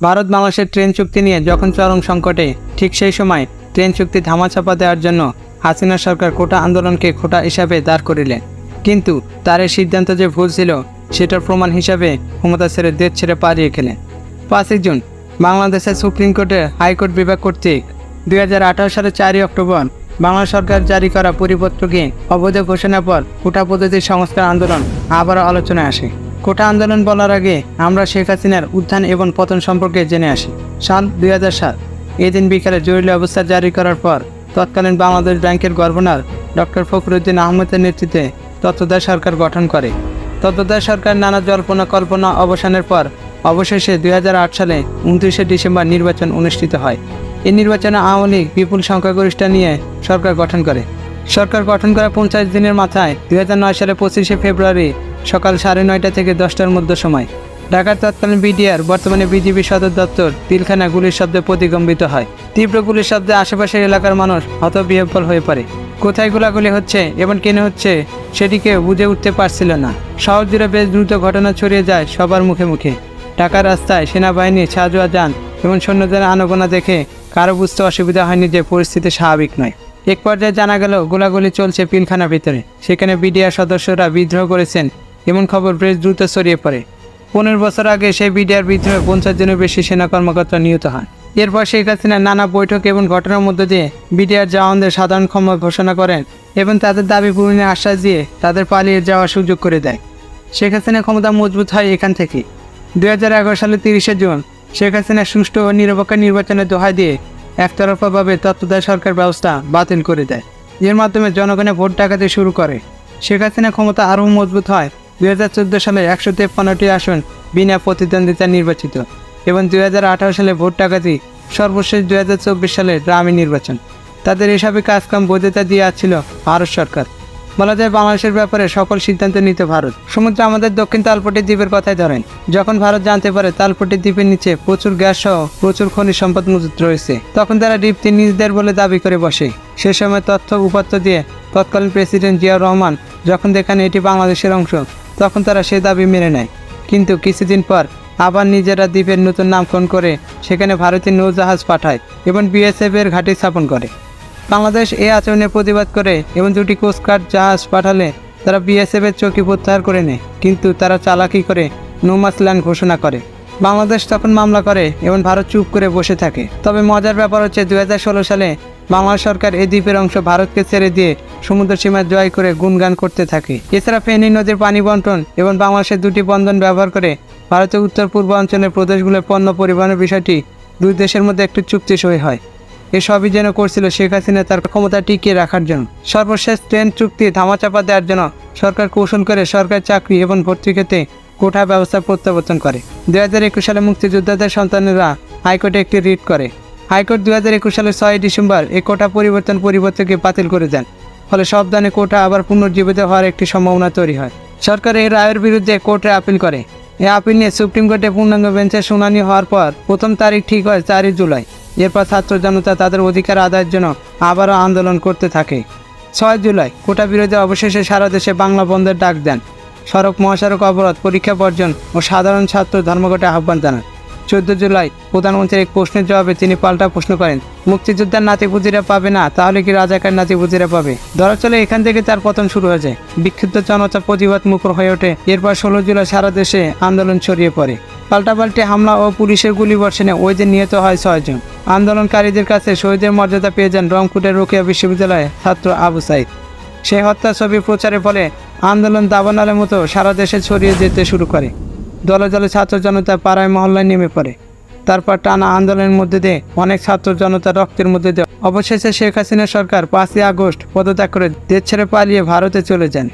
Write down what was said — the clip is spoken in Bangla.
ভারত বাংলাদেশের ট্রেন চুক্তি নিয়ে যখন চরম সংকটে, ঠিক সেই সময় ট্রেন চুক্তি ধামাচাপা দেওয়ার জন্য হাসিনা সরকার কোটা আন্দোলনকে খোটা হিসাবে দাঁড় করিলেন। কিন্তু তার এই সিদ্ধান্ত যে ভুল ছিল, সেটার প্রমাণ হিসাবে ক্ষমতা ছেড়ে দেশ ছেড়ে পালিয়ে খেলেন পাঁচই জুন, বাংলাদেশের সুপ্রিম কোর্টের হাইকোর্ট বিভাগ কর্তৃক দুই হাজার আঠারো সালের চারই অক্টোবর বাংলা সরকার জারি করা পরিপত্রকে অবৈধ ঘোষণার পর কোটা পদ্ধতির সংস্কার আন্দোলন আবারও আলোচনায় আসে। কোটা আন্দোলন বলার আগে আমরা শেখ হাসিনার উত্থান এবং পতন সম্পর্কে জেনে আসি। সাল দুই সাল এই দিন বিকালে জরুরি অবস্থা জারি করার পর তৎকালীন বাংলাদেশ ব্যাংকের গভর্নর ডক্টর ফখরুদ্দিন আহমেদের নেতৃত্বে তত্ত্বাবধায়ক সরকার গঠন করে। তত্ত্বাবধায়ক সরকার নানা জল্পনা কল্পনা অবসানের পর অবশেষে দুই হাজার আট সালে উনত্রিশে ডিসেম্বর নির্বাচন অনুষ্ঠিত হয়। এই নির্বাচনে আওয়ামী লীগ বিপুল সংখ্যাগরিষ্ঠ নিয়ে সরকার গঠন করে। সরকার গঠন করা পঞ্চাশ দিনের মাথায় দুই হাজার নয় সালে পঁচিশে ফেব্রুয়ারি সকাল সাড়ে নয়টা থেকে দশটার মধ্যে সময়। ঢাকার তৎকালীন বিডিআর, বর্তমানে বিজিবি সদর দপ্তর, তিলখানা গুলির শব্দে প্রতিগম্বিত হয়। তীব্র গুলির শব্দে আশেপাশের এলাকার মানুষ হতবিহ্বল হয়ে পড়ে। কোথায় গোলাগুলি হচ্ছে এবং কেন হচ্ছে, সেটিকে বুঝে উঠতে পারছিল না। শহর জুড়ে বেশ দ্রুত ঘটনা ছড়িয়ে যায় সবার মুখে মুখে। ঢাকার রাস্তায় সেনাবাহিনী সাজোয়া যান এবং সৈন্যদের আনাগোনা দেখে কারও বুঝতে অসুবিধা হয়নি যে পরিস্থিতি স্বাভাবিক নয়। এক পর্যায়ে জানা গেল, গোলাগুলি চলছে পিলখানার ভিতরে। সেখানে বিডিআর সদস্যরা বিদ্রোহ করেছেন এমন খবর বেশ দ্রুত ছড়িয়ে পড়ে। পনেরো বছর আগে সেই বিডিআর বিদ্রোহে পঞ্চাশ জনের বেশি সেনা কর্মকর্তা নিহত হন। এরপর শেখ হাসিনা নানা বৈঠক এবং ঘটনার মধ্য দিয়ে বিডিআর জওয়ানদের সাধারণ ক্ষমা ঘোষণা করেন এবং তাদের দাবি পূরণের আশ্বাস দিয়ে তাদের পালিয়ে যাওয়ার সুযোগ করে দেয়। শেখ হাসিনার ক্ষমতা মজবুত হয় এখান থেকে। এগারো সালের তিরিশে জুন শেখ হাসিনা সুষ্ঠু ও নিরপেক্ষ নির্বাচনের দোহাই দিয়ে একতরফাভাবে তত্ত্বাবধায়ক সরকার ব্যবস্থা বাতিল করে দেয়। এর মাধ্যমে জনগণের ভোট ডাকাতে শুরু করে। শেখ হাসিনার ক্ষমতা আরও মজবুত হয় দুই হাজার চোদ্দ সালে একশো তেপ্পান্নটি আসন বিনা প্রতিদ্বন্দ্বিতা নির্বাচিত এবং দুই হাজার আঠারো সালে ভোট ডাকাতি সর্বশেষ দুই হাজার চব্বিশ সালে গ্রামীণ নির্বাচন। তাদের এসবই কাজকাম বৈধতা দিয়ে আসছিল ভারত সরকার। বলা যায় বাংলাদেশের ব্যাপারে সকল সিদ্ধান্ত নিতে ভারত। সমুদ্র আমাদের দক্ষিণ তালপট্টি দ্বীপের কথাই ধরেন। যখন ভারত জানতে পারে তালপট্টি দ্বীপের নিচে প্রচুর গ্যাস সহ প্রচুর খনিজ সম্পদ মজুত রয়েছে, তখন তারা দ্বীপটি নিজেদের বলে দাবি করে বসে। সে সময় তথ্য উপাত্ত দিয়ে তৎকালীন প্রেসিডেন্ট জিয়াউর রহমান যখন দেখেন এটি বাংলাদেশের অংশ তখন তারা সে দাবি মেনে নেয়। কিন্তু কিছুদিন পর আবার নিজেরা দ্বীপের নতুন নামকরণ করে সেখানে ভারতীয় নৌজাহাজ পাঠায় এবং বিএসএফ এর ঘাঁটি স্থাপন করে। বাংলাদেশ এই আচরণের প্রতিবাদ করে এবং দুটি কোস্টগার্ড জাহাজ পাঠালে তারা বিএসএফ এর চৌকি প্রত্যাহার করে নেয়, কিন্তু তারা চালাকি করে নোমাসল্যান্ড ঘোষণা করে। বাংলাদেশ তখন মামলা করে এবং ভারত চুপ করে বসে থাকে। তবে মজার ব্যাপার হচ্ছে দু হাজার ষোলো সালে বাংলা সরকার এই দ্বীপের অংশ ভারতকে ছেড়ে দিয়ে সমুদ্র সীমা জয় করে গুণগান করতে থাকে। এছাড়া ফেনী নদীর পানি বন্টন এবং বাংলাদেশের দুটি বন্ধন ব্যবহার করে ভারতের উত্তর পূর্ব অঞ্চলের প্রদেশগুলোর পণ্য পরিবহনের বিষয়টি দুই দেশের মধ্যে একটি চুক্তি সই হয় এসবই যেন করছিল শেখ হাসিনা তার ক্ষমতা টিকিয়ে রাখার জন্য। সর্বশেষ ট্রেন চুক্তি ধামাচাপা দেওয়ার জন্য সরকার কৌশল করে সরকারি চাকরি এবং ভর্তি ক্ষেত্রে কোঠা ব্যবস্থা প্রত্যাবর্তন করে। দুই হাজার একুশ সালে মুক্তিযোদ্ধাদের সন্তানেরা হাইকোর্টে একটি রিট করে। হাইকোর্ট দু হাজার একুশ সালের ছয় ডিসেম্বর এই কোটা পরিবর্তন পরিবর্তনকে বাতিল করে দেন। ফলে সব দানে কোটা আবার পুনর্জীবিত হওয়ার একটি সম্ভাবনা তৈরি হয়। সরকার এই রায়ের বিরুদ্ধে কোর্টে আপিল করে। এই আপিল নিয়ে সুপ্রিম কোর্টে পূর্ণাঙ্গ বেঞ্চের শুনানি হওয়ার পর প্রথম তারিখ ঠিক হয় চারই জুলাই। এরপর ছাত্র জনতা তাদের অধিকার আদায়ের জন্য আবারও আন্দোলন করতে থাকে। ছয় জুলাই কোটা বিরোধী অবশেষে সারা দেশে বাংলা বন্ধের ডাক দেন। সড়ক মহাসড়ক অবরোধ, পরীক্ষা বর্জন ও সাধারণ ছাত্র ধর্মঘটে আহ্বান জানান। চোদ্দ জুলাই প্রধানমন্ত্রীর এক প্রশ্নের জবাবে তিনি পাল্টা প্রশ্ন করেন, মুক্তিযোদ্ধার নাতিপুজিরা পাবে না, তাহলে কি রাজাকার নাতিপুজিরা পাবে? ধরা চলে এখান থেকে তার পতন শুরু হয়ে যায় বিক্ষুব্ধ জনতা প্রতিবাদ মুখর হয়ে ওঠে। এরপর ষোলো জুলাই সারা দেশে আন্দোলন ছড়িয়ে পড়ে। পাল্টাপাল্টি হামলা ও পুলিশের গুলিবর্ষণে ওই দিন নিহত হয় ছয়জন আন্দোলনকারীদের কাছে শহীদের মর্যাদা পেয়ে যান রংপুরের রোকেয়া বিশ্ববিদ্যালয়ে ছাত্র আবু সাইদ। সেই হত্যা ছবি প্রচারের ফলে আন্দোলন দাবানালের মতো সারা দেশে ছড়িয়ে যেতে শুরু করে। দলে দলে ছাত্র জনতা পাড়ায় মহল্লায় নেমে পড়ে। তারপর টানা আন্দোলনের মধ্যে দিয়ে অনেক ছাত্র জনতা রক্তের মধ্যে দিয়ে অবশেষে শেখ হাসিনা সরকার পাঁচই আগস্ট পদত্যাগ করে দেশ ছেড়ে পালিয়ে ভারতে চলে যান।